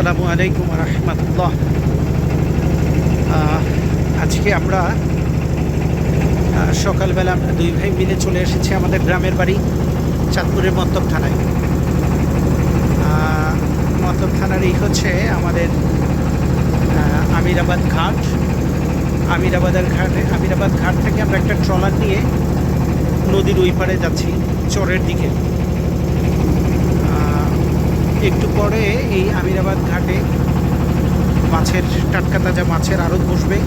আসসালামু আলাইকুম রহমতুল্লাহ। আজকে আমরা সকালবেলা আমরা দুই ভাই মিলে চলে এসেছি আমাদের গ্রামের বাড়ি চাঁদপুরের মন্তব থানায় আহ, মন্তব থানার এই হচ্ছে আমাদের আমিরাবাদ ঘাট। আমিরাবাদের ঘাটে আমিরাবাদ ঘাট থেকে আমরা একটা ট্রলার নিয়ে নদীর ওই পারে যাচ্ছি চরের দিকে। একটু পরে এই আমিরাবাদ ঘাটে মাছের, টাটকা তাজা মাছের আড়ত বসবে।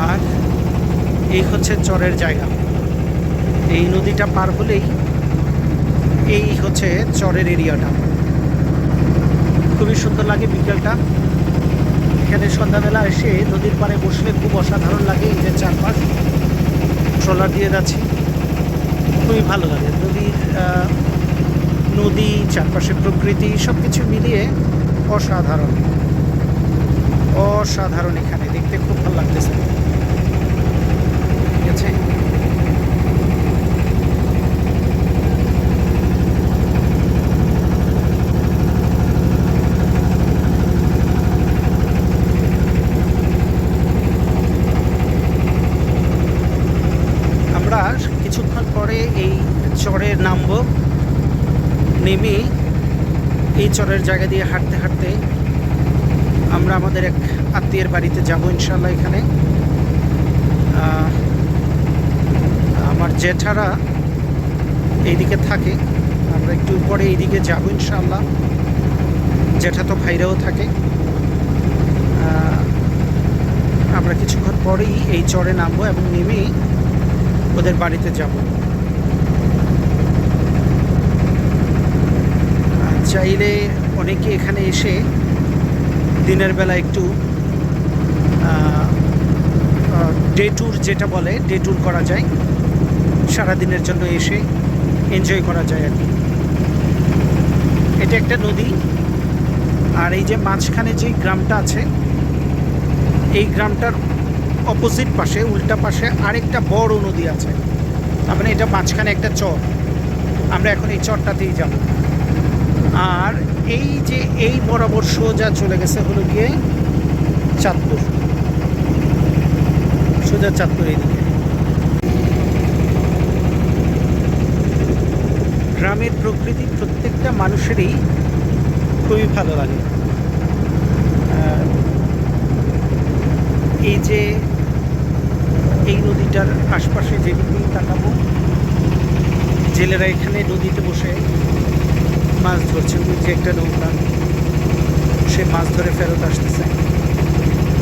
আর এই হচ্ছে চরের জায়গা। এই নদীটা পার হলেই এই হচ্ছে চরের এরিয়াটা। খুবই সুন্দর লাগে বিকেলটা। এখানে সন্ধ্যাবেলা এসে নদীর পাড়ে বসলে খুব অসাধারণ লাগে এই যে চারপাশ। ট্রলার দিয়ে যাচ্ছি। খুবই ভালো লাগে। নদীর নদী চারপাশে প্রকৃতি সব কিছু মিলিয়ে অসাধারণ। অসাধারণ এখানে, দেখতে খুব ভালো লাগতেছে। ঠিক আছে? আমরা কিছুক্ষণ পরে এই চরে নামবো। নেমে এই চরের জায়গা দিয়ে হাঁটতে হাঁটতে আমরা আমাদের এক আত্মীয়ের বাড়িতে যাব ইনশাল্লাহ এখানে। আমার জেঠারা এইদিকে থাকে, আমরা একটু পরে এইদিকে যাব ইনশাল্লাহ জেঠা তো ভাইরাও থাকে। আমরা কিছুক্ষণ পরেই এই চরে নামবো এবং নেমে ওদের বাড়িতে যাব। চাইলে অনেকে এখানে এসে দিনের বেলা একটু ডে ট্যুর যেটা বলে ডে ট্যুর করা যায়। সারাদিনের জন্য এসে এনজয় করা যায় আর কি। এটা একটা নদী। আর এই যে মাঝখানে যে গ্রামটা আছে, এই গ্রামটার অপোজিট পাশে, উল্টা পাশে আরেকটা বড় নদী আছে। তার মানে এটা মাঝখানে একটা চর। আমরা এখন এই চরটাতেই যাব। আর এই যে এই বরাবর সোজা চলে গেছে হলো গিয়ে চাঁদপুর। সোজা চাঁদপুর এইদিকে। গ্রামের প্রকৃতি প্রত্যেকটা মানুষেরই খুবই ভালো লাগে। এই যে এই নদীটার আশপাশে যেদিকেই তাকাবো, জেলেরা এখানে নদীতে বসে মাছ ধরছে, ওই যে একটা নৌকা, সে মাছ ধরে ফেরত আসতেছে।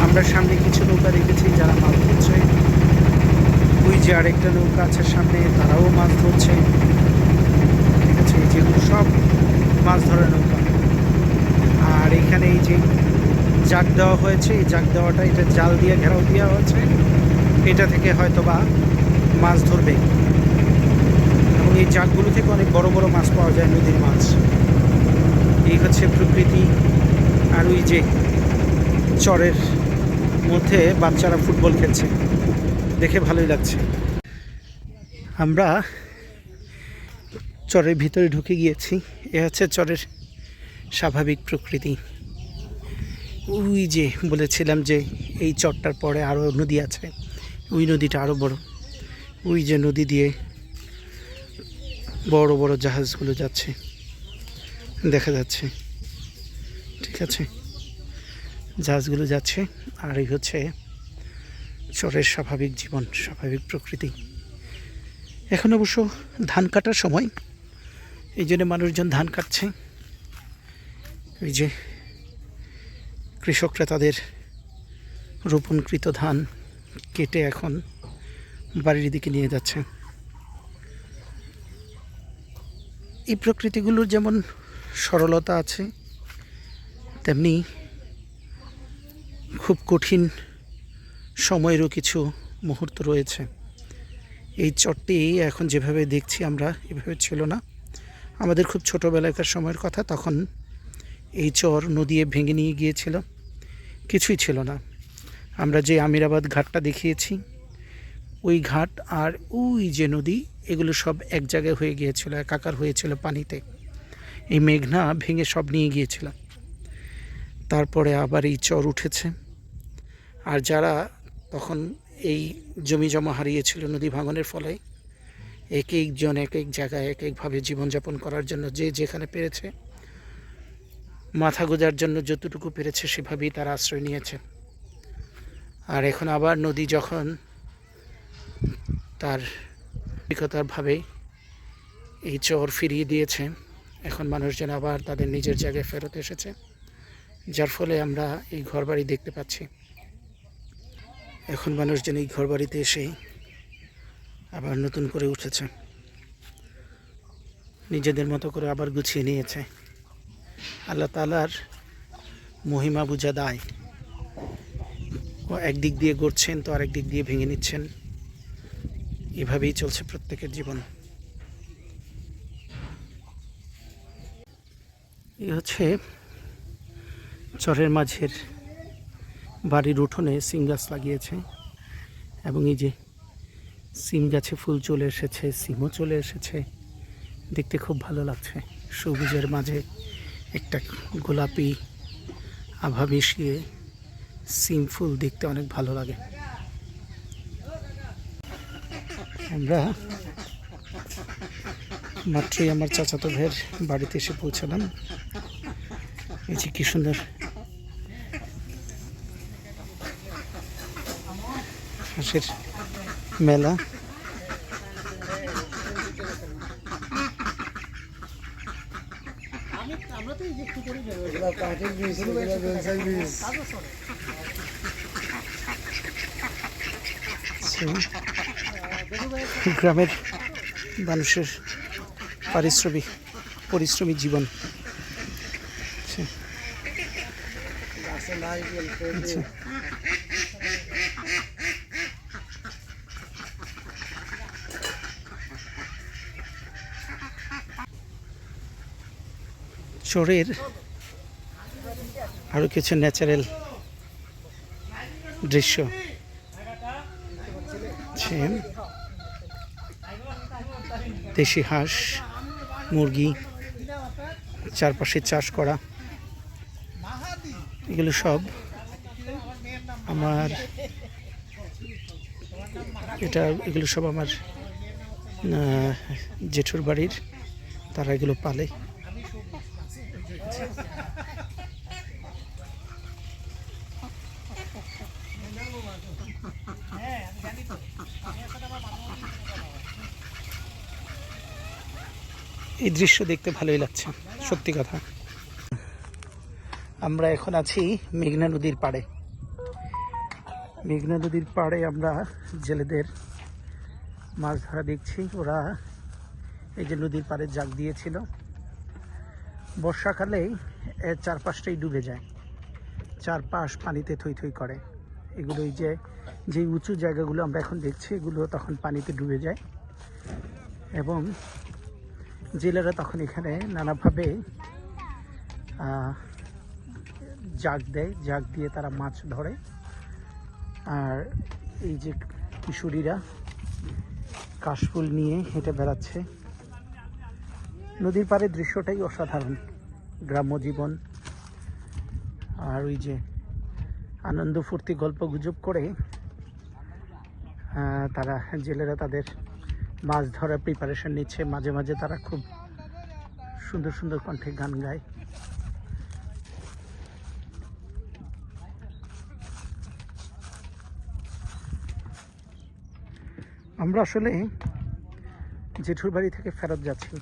আমরা সামনে কিছু নৌকা রেখেছি যারা মাছ ধরছে। ওই যে আরেকটা নৌকা আছে সামনে, তারাও মাছ ধরছে। ঠিক আছে, এই যেগুলো সব মাছ ধরার নৌকা। আর এখানে এই যে জাগ দেওয়া হয়েছে, এই জাগ দেওয়াটা, এটা জাল দিয়ে ঘেরাও দেওয়া হয়েছে। এটা থেকে হয়তো বা মাছ ধরবে। এই জাগগুলো থেকে অনেক বড় বড় মাছ পাওয়া যায়, নদীর মাছ। এই হচ্ছে প্রকৃতি আর ওই যে চরের মধ্যে বাচ্চারা ফুটবল খেলছে। দেখে ভালোই লাগছে। আমরা চরের ভিতরে ঢুকে গিয়েছি। এ হচ্ছে চরের স্বাভাবিক প্রকৃতি। ওই যে বলেছিলাম যে এই চরটার পরে আরও নদী আছে। ওই নদীটা আরও বড়। ওই যে নদী দিয়ে বড় বড় জাহাজগুলো যাচ্ছে। দেখা যাচ্ছে। ঠিক আছে। জাহাজগুলো যাচ্ছে। আর এই হচ্ছে চরের স্বাভাবিক জীবন, স্বাভাবিক প্রকৃতি। এখন অবশ্য ধান কাটার সময়। এই জন্য মানুষজন ধান কাটছে। এই যে কৃষকরা তাদের রোপণকৃত ধান কেটে এখন বাড়ির দিকে নিয়ে যাচ্ছে। এই প্রকৃতিগুলোর যেমন সরলতা আছে, তেমনি খুব কঠিন সময়েরও কিছু মুহূর্ত রয়েছে। এই চরটি এখন যেভাবে দেখছি আমরা, এভাবে ছিল না। আমাদের খুব ছোটোবেলাকার সময়ের কথা, তখন এই চর নদী ভেঙে নিয়ে গিয়েছিল। কিছুই ছিল না। আমরা যে আমিরাবাদ ঘাটটা দেখিয়েছি, ওই ঘাট আর ওই যে নদী এগুলো সব এক জায়গায় হয়ে গিয়েছিল একাকার হয়েছিল পানিতে। এই মেঘনা ভেঙে সব নিয়ে গিয়েছিল। তারপরে আবার এই চর উঠেছে। আর যারা তখন এই জমি জমা হারিয়েছিল নদী ভাঙনের ফলে, এক একজন, এক এক জায়গায়, এক একভাবে জীবনযাপন করার জন্য যে যেখানে পেরেছে, মাথা গোজার জন্য যতটুকু পেরেছে সেভাবেই তারা আশ্রয় নিয়েছে। আর এখন আবার নদী যখন তার ভাবে এই চর ফিরিয়ে দিয়েছে। এখন মানুষজন আবার তাদের নিজের জায়গায় ফেরত এসেছে, যার ফলে আমরা এই ঘরবাড়ি দেখতে পাচ্ছি। এখন মানুষজন এই ঘরবাড়িতে এসেই আবার নতুন করে উঠেছে। নিজেদের মতো করে আবার গুছিয়ে নিয়েছে। আল্লাহ তালার মহিমা বুঝা দায়। ও একদিক দিয়ে গড়ছেন তো আরেক দিক দিয়ে ভেঙে নিচ্ছেন। এভাবেই চলছে প্রত্যেকের জীবন। এই হচ্ছে চরের মাঝের বাড়ির উঠোনে সিম গাছ লাগিয়েছে এবং এই যে সিম গাছে ফুল চলে এসেছে, সিমও চলে এসেছে। দেখতে খুব ভালো লাগছে। সবুজের মাঝে একটা গোলাপি আভা মিশিয়ে সিম ফুল দেখতে অনেক ভালো লাগে। আমরা মাত্রই আমার চাচাতো ভাইয়ের বাড়িতে এসে পৌঁছালাম। এই যে কি সুন্দর। হাঁসের মেলা। কাঠের গ্রামের মানুষের পারিশ্রমিক পরিশ্রমী জীবন আচ্ছা। চরের আরও কিছু ন্যাচারাল দৃশ্য। দেশি হাঁস, মুরগি, চারপাশে চাষ করা, এগুলো সব আমার, এটা, এগুলো সব আমার জেঠুর বাড়ির, তারা এগুলো পালে। এই দৃশ্য দেখতে ভালোই লাগছে, সত্যি কথা। আমরা এখন আছি মেঘনা নদীর পাড়ে। মেঘনা নদীর পাড়ে আমরা জেলেদের মাছ ধরা দেখছি। ওরা এই যে নদীর পাড়ে জাগ দিয়েছিল। বর্ষাকালেই এর চারপাশটাই ডুবে যায়। চারপাশ পানিতে থই থই করে। এগুলো এই যে যে উঁচু জায়গাগুলো আমরা এখন দেখছি, এগুলো তখন পানিতে ডুবে যায়। এবং জেলেরা তখন এখানে নানাভাবে জাগ দেয়, জাগ দিয়ে তারা মাছ ধরে। আর এই যে কিশোরীরা কাশফুল নিয়ে হেঁটে বেড়াচ্ছে। নদীর পাড়ের দৃশ্যটাই অসাধারণ, গ্রাম্য জীবন। আর ওই যে আনন্দ ফুর্তি গল্প গুজব করে তারা জেলেরা তাদের মাছ ধরার প্রিপারেশন নিচ্ছে। মাঝে মাঝে তারা খুব সুন্দর সুন্দর কণ্ঠে গান গায়। আমরা আসলে জেঠুর বাড়ি থেকে ফেরত যাচ্ছি।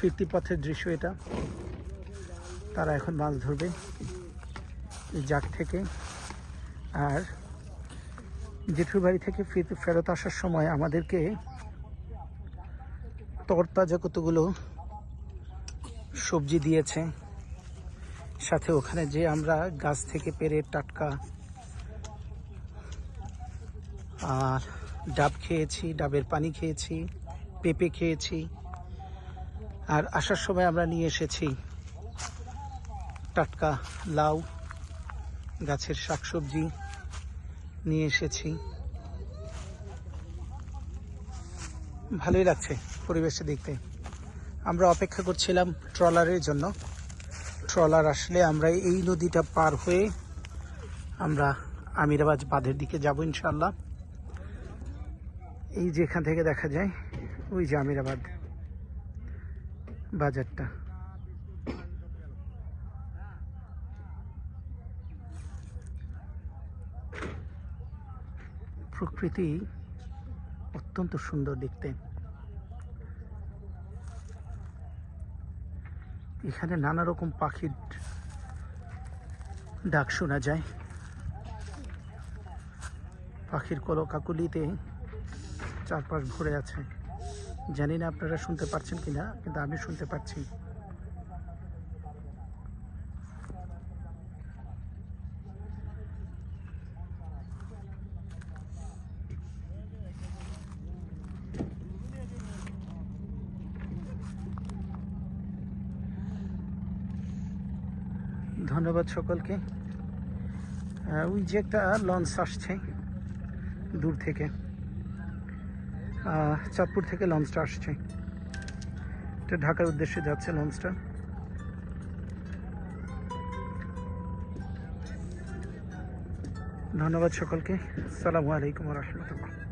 ফিরতি পথের দৃশ্য এটা। তারা এখন মাছ ধরবে। এই জাগ থেকে। আর জেঠুর বাড়ি থেকে ফিরতে আসার সময় আমাদেরকে তরতাজা কতগুলো সবজি দিয়েছে। সাথে ওখানে যে আমরা গাছ থেকে পেরে টাটকা আর ডাব খেয়েছি, ডাবের পানি খেয়েছি, পেঁপে খেয়েছি। আর আসার সময় আমরা নিয়ে এসেছি টাটকা লাউ, গাছের শাকসবজি। নিয়ে এসেছি। ভালোই লাগছে পরিবেশটা দেখতে। আমরা অপেক্ষা করছিলাম ট্রলারের জন্য। ট্রলার আসলে আমরা এই নদীটা পার হয়ে আমরা আমিরাবাজ বাঁধের দিকে যাব ইনশাল্লাহ এই যেখান থেকে দেখা যায়, ওই যে আমিরাবাদ বাজারটা। প্রকৃতি অত্যন্ত সুন্দর দেখতে। এখানে নানা রকম পাখির ডাক শোনা যায়। পাখির কলকাকুলিতে চারপাশ ভরে আছে। জানি না আপনারা শুনতে পাচ্ছেন কিনা, কিন্তু আমি শুনতে পাচ্ছি। ধন্যবাদ সকলকে। ওই যে একটা লঞ্চ আসছে দূর থেকে। চাঁদপুর থেকে লঞ্চটা আসছে। এটা ঢাকার উদ্দেশ্যে যাচ্ছে লঞ্চটা। ধন্যবাদ সকলকে। সালামু আলাইকুম রহমতুল্লাহ।